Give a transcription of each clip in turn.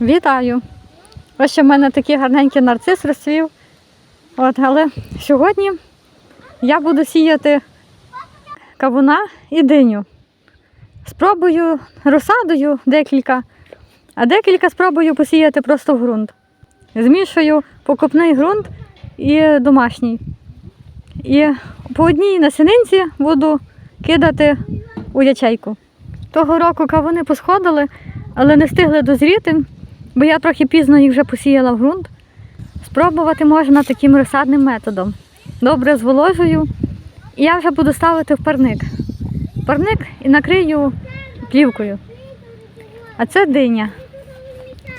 Вітаю! Ось що в мене такий гарненький нарцис розцвів. От, але сьогодні я буду сіяти кавуна і диню. Спробую розсадою декілька, а декілька спробую посіяти просто в ґрунт. Змішую покупний ґрунт і домашній. І по одній насінинці буду кидати у ячейку. Того року кавуни посходили, але не встигли дозріти, бо я трохи пізно їх вже посіяла в ґрунт. Спробувати можна таким розсадним методом. Добре зволожую, і я вже буду ставити в парник. Парник і накрию плівкою. А це диня.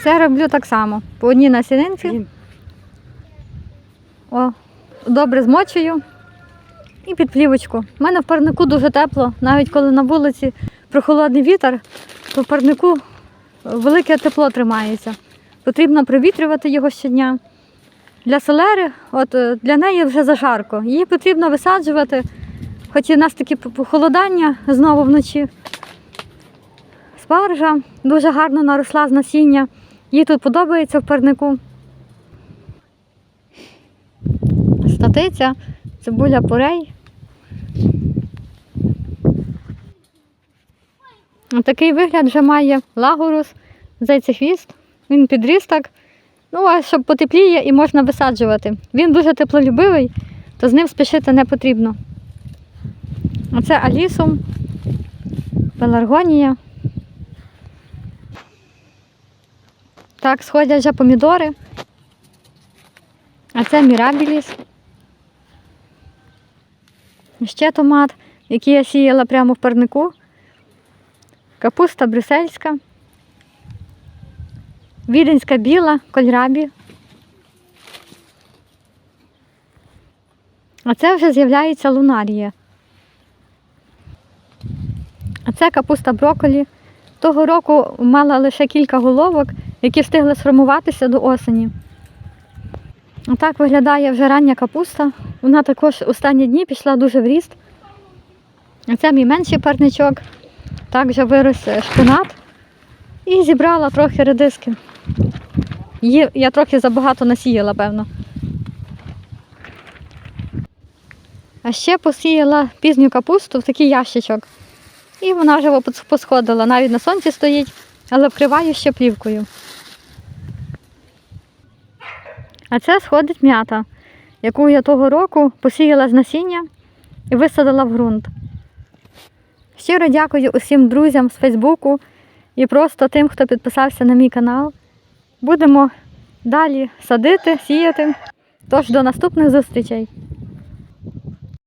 Це роблю так само. По одній насінинці. О, добре змочую і під плівочку. У мене в парнику дуже тепло, навіть коли на вулиці прохолодний вітер, то в парнику велике тепло тримається. Потрібно провітрювати його щодня. Для селери, от е, для неї вже зажарко. Її потрібно висаджувати, хоч і в нас такі похолодання знову вночі. Спаржа дуже гарно наросла з насіння. Їй тут подобається в парнику. Статиця, цибуля порей. Такий вигляд вже має лагорус, зайцехвіст. Він підріс так. Ну, а щоб потепліє і можна висаджувати. Він дуже теплолюбивий, то з ним спішити не потрібно. Оце алісум, пеларгонія. Так, сходять вже помідори. А це мірабіліс. Ще томат, який я сіяла прямо в парнику. Капуста брюссельська. Віденська біла, кольрабі. А це вже з'являється лунарія. А це капуста брокколі. Того року мала лише кілька головок, які встигли сформуватися до осені. Отак виглядає вже рання капуста. Вона також останні дні пішла дуже в ріст. А це мій менший парничок. Так вже вирос шпинат. І зібрала трохи редиски. Її я трохи забагато насіяла, певно. А ще посіяла пізню капусту в такий ящичок. І вона вже посходила. Навіть на сонці стоїть, але вкриваю ще плівкою. А це сходить м'ята, яку я того року посіяла з насіння і висадила в ґрунт. Щиро дякую усім друзям з Фейсбуку і просто тим, хто підписався на мій канал. Будемо далі садити, сіяти. Тож до наступних зустрічей!